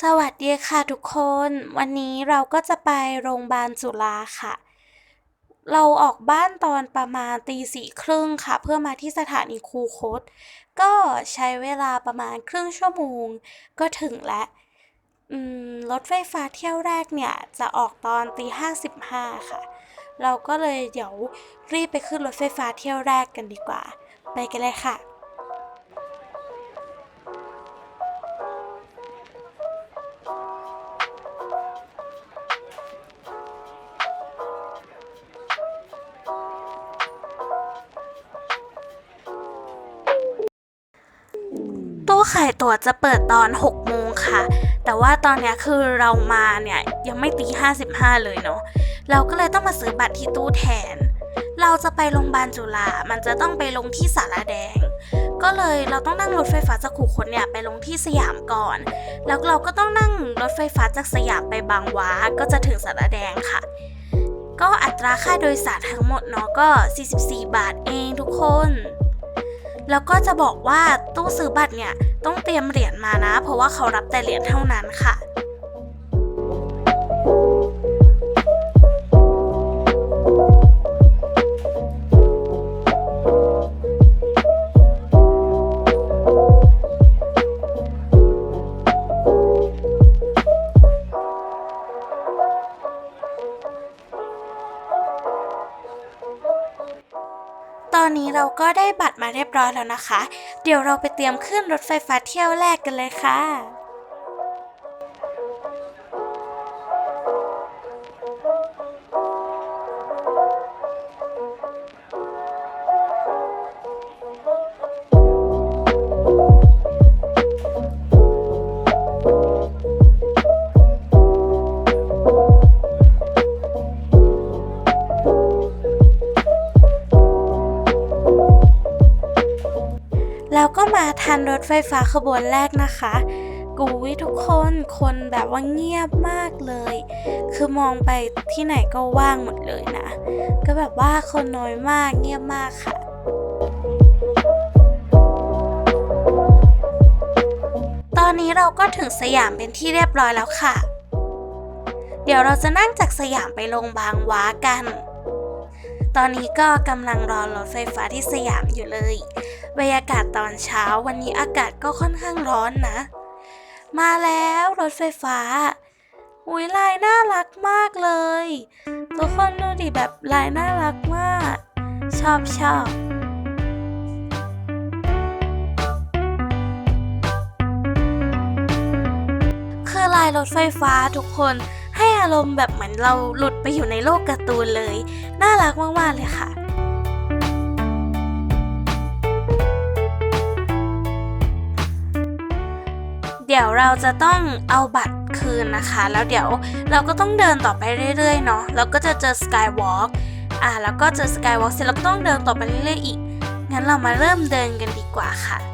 สวัสดีค่ะทุกคน วันนี้เราก็จะไปโรงพยาบาลจุฬาค่ะ เราออกบ้านตอนประมาณตีสี่ครึ่งค่ะ เพื่อมาที่สถานีคูคต ก็ใช้เวลาประมาณครึ่งชั่วโมง ก็ถึงแล้วรถไฟฟ้าเที่ยวแรกเนี่ย จะออกตอนตีห้าสิบห้าค่ะ เราก็เลยเดี๋ยวรีบไปขึ้นรถไฟฟ้าเที่ยวแรกกันดีกว่า ไปกันเลยค่ะ ขายตั๋วจะเปิดตอน 6 โมงค่ะ แต่ว่าตอนนี้คือเรามาเนี่ยยังไม่ตี55 เลยเนาะ เราก็เลยต้องมาซื้อบัตรที่ตู้แทน เราจะไปโรงพยาบาลจุฬา มันจะต้องไปลงที่สาราแดง ก็เลยเราต้องนั่งรถไฟฟ้าจากขุคนเนี่ยไปลงที่สยามก่อน แล้วเราก็ต้องนั่งรถไฟฟ้าจากสยามไปบางหว้าก็จะถึงสาราแดงค่ะก็อัตราค่าโดยสารทั้งหมดเนาะก็ 44 บาทเองทุกคน แล้วก็จะบอกว่าตู้ซื้อบัตรเนี่ยต้องเตรียมเหรียญมานะ เพราะว่าเขารับแต่เหรียญเท่านั้นค่ะ อนนี้เราก็ได้บัตรมาเรียบร้อยแล้วนะคะ เดี๋ยวเราไปเตรียมขึ้นรถไฟฟ้าเที่ยวแรกกันเลยค่ะ มาทันรถไฟฟ้าขบวนแรกนะคะกูวิทุกคนคนแบบว่าเงียบมากเลย คือมองไปที่ไหนก็ว่างหมดเลยนะ ก็แบบว่าคนน้อยมากเงียบมากค่ะตอนนี้เราก็ถึงสยามเป็นที่เรียบร้อยแล้วค่ะ เดี๋ยวเราจะนั่งจากสยามไปลงบางหว้ากัน ตอนนี้ก็กำลังรอรถไฟฟ้าที่สยามอยู่เลย บรรยากาศตอนเช้าวันนี้อากาศก็ค่อนข้างร้อนนะ มาแล้วรถไฟฟ้าอุ้ยลายน่ารักมากเลย ทุกคนดูดิแบบลายน่ารักมาก ชอบชอบคือลายรถไฟฟ้าทุกคน อารมณ์แบบเหมือนเราหลุดไปอยู่ในโลกการ์ตูนเลย น่ารักมากๆเลยค่ะเดี๋ยวเราจะต้องเอาบัตรคืนนะคะ แล้วเดี๋ยวเราก็ต้องเดินต่อไปเรื่อยๆเนาะแล้วก็จะเจอสกายวอล์กอ่าแล้วก็เจอสกายวอล์กเสร็จแล้วก็ต้องเดินต่อไปเรื่อยๆอีก งั้นเรามาเริ่มเดินกันดีกว่าค่ะ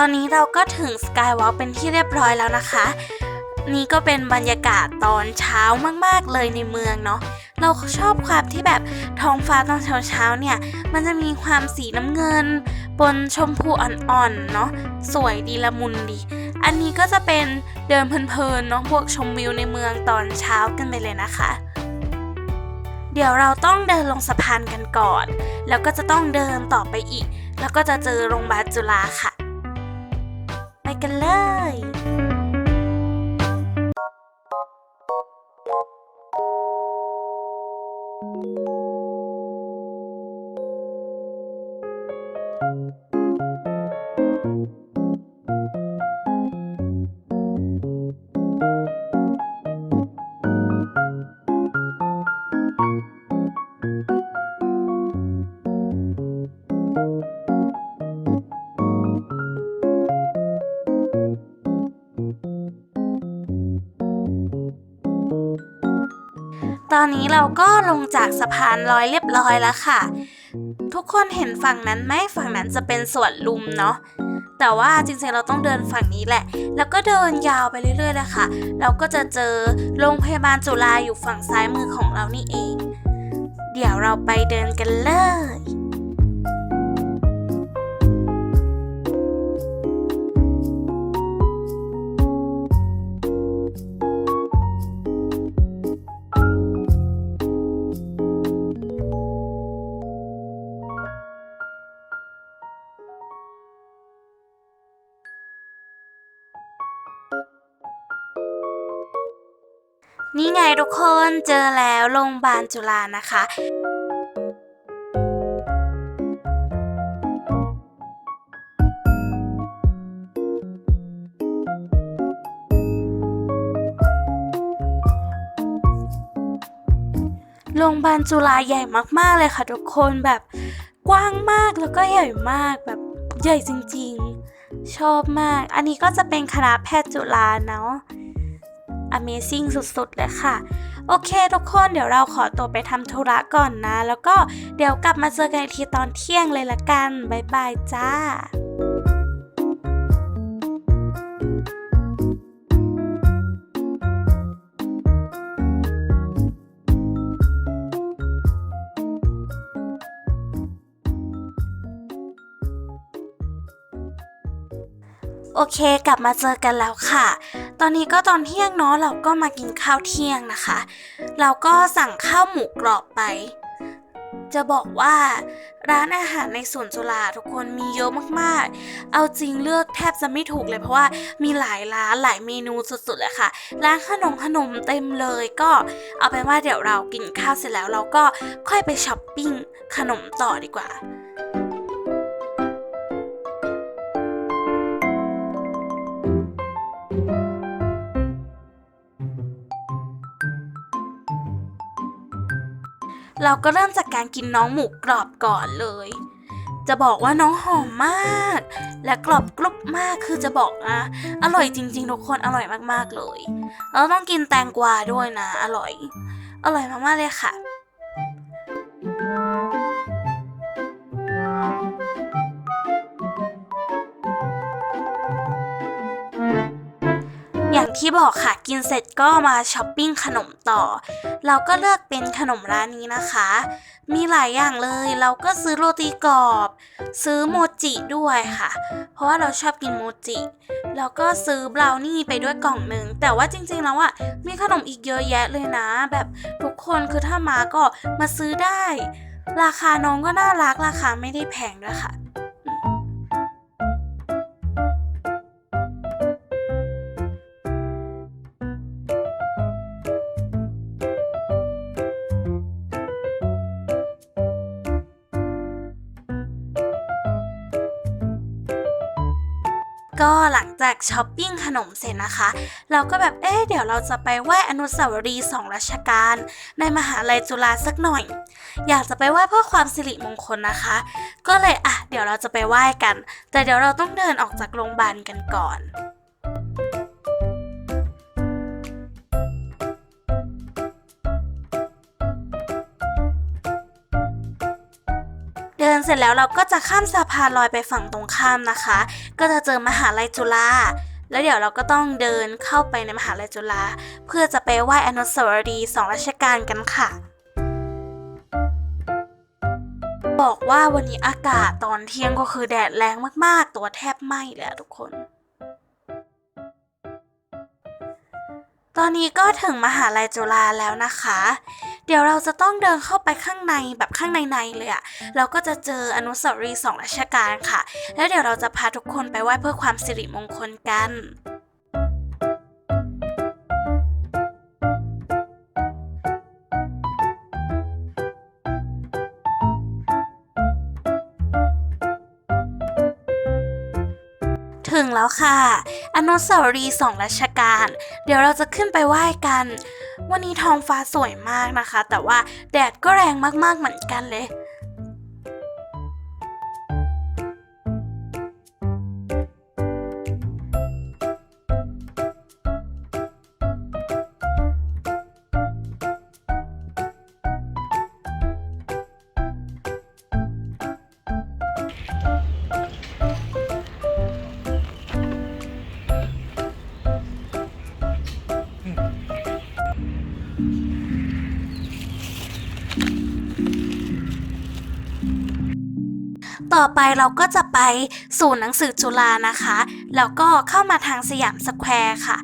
อนนี้เราก็ถึงสกายวอล์กเป็นที่เรียบร้อยแล้วนะคะ นี่ก็เป็นบรรยากาศตอนเช้ามากๆเลยในเมืองเนาะเราชอบความที่แบบท้องฟ้าตอนเช้าๆเนี่ย มันจะมีความสีน้ำเงิน ปนชมพูอ่อนๆเนาะสวยดีละมุนดี อันนี้ก็จะเป็นเดินเพลินๆเนาะพวกชมวิวในเมืองตอนเช้ากันไปเลยนะคะ เดี๋ยวเราต้องเดินลงสะพานกันก่อน แล้วก็จะต้องเดินต่อไปอีก แล้วก็จะเจอโรงพยาบาลจุฬาค่ะ กันเลยเตอนนี้เราก็ลงจากสะพานลอยเรียบร้อยแล้วค่ะ ทุกคนเห็นฝั่งนั้นไหมฝั่งนั้นจะเป็นสวนลุมเนาะแต่ว่าจริงๆเราต้องเดินฝั่งนี้แหละ แล้วก็เดินยาวไปเรื่อยๆเลยค่ะ เราก็จะเจอโรงพยาบาลจุฬาอยู่ฝั่งซ้ายมือของเรานี่เอง เดี๋ยวเราไปเดินกันเลย นี่ไงทุกคนเจอแล้วโรงพยาบาลจุฬานะคะ โรงพยาบาลจุฬาใหญ่มากๆเลยค่ะทุกคนแบบกว้างมากแล้วก็ใหญ่มากแบบใหญ่จริงๆ ชอบมาก อันนี้ก็จะเป็นคณะแพทย์จุฬาเนาะ Amazing สุดๆเลยค่ะ โอเคทุกคนเดี๋ยวเราขอตัวไปทำธุระก่อนนะ แล้วก็เดี๋ยวกลับมาเจอกันอีกทีตอนเที่ยงเลยละกัน บ๊ายบายจ้า โอเคกลับมาเจอกันแล้วค่ะ ตอนนี้ก็ตอนเที่ยงเนาะเราก็มากินข้าวเที่ยงนะคะ เราก็สั่งข้าวหมูกรอบไป จะบอกว่าร้านอาหารในสวนจุฬาทุกคนมีเยอะมากๆ เอาจริงเลือกแทบจะไม่ถูกเลยเพราะว่ามีหลายร้านหลายเมนูสุดๆเลยค่ะ ร้านขนมขนมเต็มเลยก็เอาเป็นว่าเดี๋ยวเรากินข้าวเสร็จแล้วเราก็ค่อยไปช้อปปิ้งขนมต่อดีกว่า เราก็เริ่มจากการกินน้องหมูกรอบก่อนเลย จะบอกว่าน้องหอมมาก และกรอบกรุบมากคือจะบอกนะอร่อยจริง ๆ ทุกคนอร่อยมากๆเลยเราต้องกินแตงกวาด้วยนะ อร่อย อร่อยมากๆเลยค่ะ อย่างที่บอกค่ะกินเสร็จก็มาช้อปปิ้งขนมต่อ เราก็เลือกเป็นขนมร้านนี้นะคะ มีหลายอย่างเลยเราก็ซื้อโรตีกรอบ ซื้อโมจิด้วยค่ะ เพราะว่าเราชอบกินโมจิแล้วก็ซื้อบราวนี่ไปด้วยกล่องหนึ่งแต่ว่าจริงๆแล้วอะมีขนมอีกเยอะแยะเลยนะ แบบทุกคนคือถ้ามาก็มาซื้อได้ ราคาน้องก็น่ารักราคาไม่ได้แพงด้วยค่ะ ก็หลังจากช้อปปิ้งขนมเสร็จนะคะ เราก็แบบเอ๊ะเดี๋ยวเราจะไปไหว้อนุสาวรีย์สองรัชกาลในมหาลัยจุฬาสักหน่อย อยากจะไปไหว้เพื่อความสิริมงคลนะคะ ก็เลยอะเดี๋ยวเราจะไปไหว้กัน แต่เดี๋ยวเราต้องเดินออกจากโรงพยาบาลกันก่อน ร็จแล้วเราก็จะข้ามสะพานลอยไปฝั่งตรงข้ามนะคะ ก็จะเจอมหาลัยจุฬาแล้วเดี๋ยวเราก็ต้องเดินเข้าไปในมหาลัยจุฬาเพื่อจะไปไหว้อนุสาวรีย์สองรัชกาลกันค่ะ บอกว่าวันนี้อากาศตอนเที่ยงก็คือแดดแรงมากๆ ตัวแทบไหม้เลยอะทุกคน ตอนนี้ก็ถึงมหาลัยจุฬาแล้วนะคะ เดี๋ยวเราจะต้องเดินเข้าไปข้างในแบบข้างในในๆเลยอะเราก็จะเจออนุสาวรีย์สองรัชกาลค่ะ แล้วเดี๋ยวเราจะพาทุกคนไปไหว้เพื่อความสิริมงคลกันถึงแล้วค่ะ อนุสาวรีย์สองรัชกาล เดี๋ยวเราจะขึ้นไปไหว้กัน วันนี้ท้องฟ้าสวยมากนะคะ แต่ว่าแดดก็แรงมากๆเหมือนกันเลย ต่อไปเราก็จะไปศูนย์หนังสือจุฬานะคะ แล้วก็เข้ามาทางสยามสแควร์ค่ะ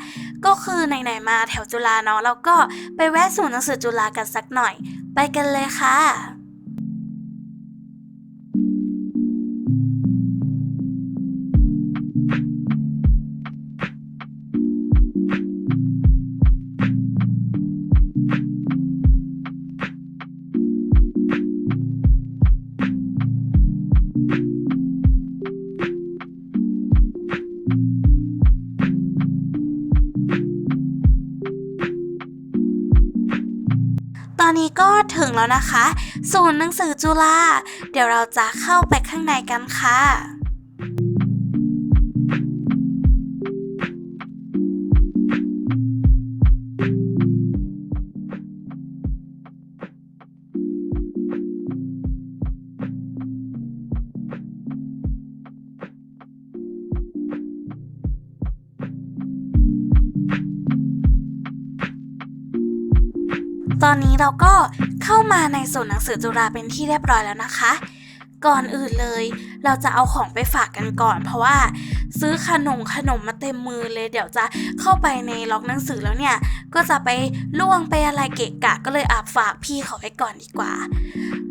ก็คือไหนๆมาแถวจุฬาเนาะเราก็ไปแวะศูนย์หนังสือจุฬากันสักหน่อย ไปกันเลยค่ะ ถึงแล้วนะคะ ศูนย์หนังสือจุฬาเดี๋ยวเราจะเข้าไปข้างในกันค่ะตอนนี้เราก็ เข้ามาในศูนย์หนังสือจุฬาเป็นที่เรียบร้อยแล้วนะคะ ก่อนอื่นเลย เราจะเอาของไปฝากกันก่อน เพราะว่าซื้อขนมขนมมาเต็มมือเลย เดี๋ยวจะเข้าไปในล็อกหนังสือแล้วเนี่ย ก็จะไปล่วงไปอะไรเกะกะ ก็เลยอาบฝากพี่เขาไว้ก่อนดีกว่า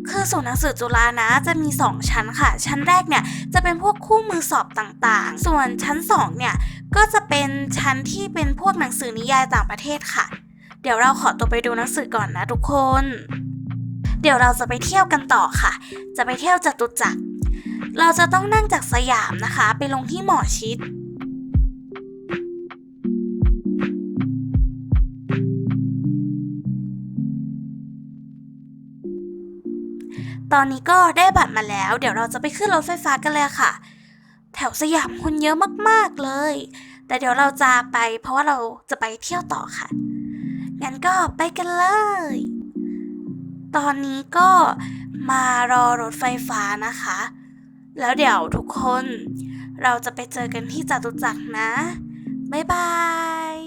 คือศูนย์หนังสือจุฬานะจะมี 2 ชั้นค่ะ ชั้นแรกเนี่ยจะเป็นพวกคู่มือสอบต่างๆ ส่วนชั้น2เนี่ยก็จะเป็นชั้นที่เป็นพวกหนังสือนิยายต่างประเทศค่ะ เดี๋ยวเราขอตัวไปดูหนังสือก่อนนะทุกคน ดี๋ยวเราจะไปเที่ยวกันต่อค่ะ จะไปเที่ยวจตุจักร เราจะต้องนั่งจากสยามนะคะ ไปลงที่หมอชิดตอนนี้ก็ได้บัตรมาแล้ว เดี๋ยวเราจะไปขึ้นรถไฟฟ้ากันเลยค่ะ แถวสยามคนเยอะมากๆเลย แต่เดี๋ยวเราจะไปเพราะว่าเราจะไปเที่ยวต่อค่ะ งั้นก็ไปกันเลย ตอนนี้ก็มารอรถไฟฟ้านะคะ แล้วเดี๋ยวทุกคนเราจะไปเจอกันที่จตุจักรนะ บ๊ายบาย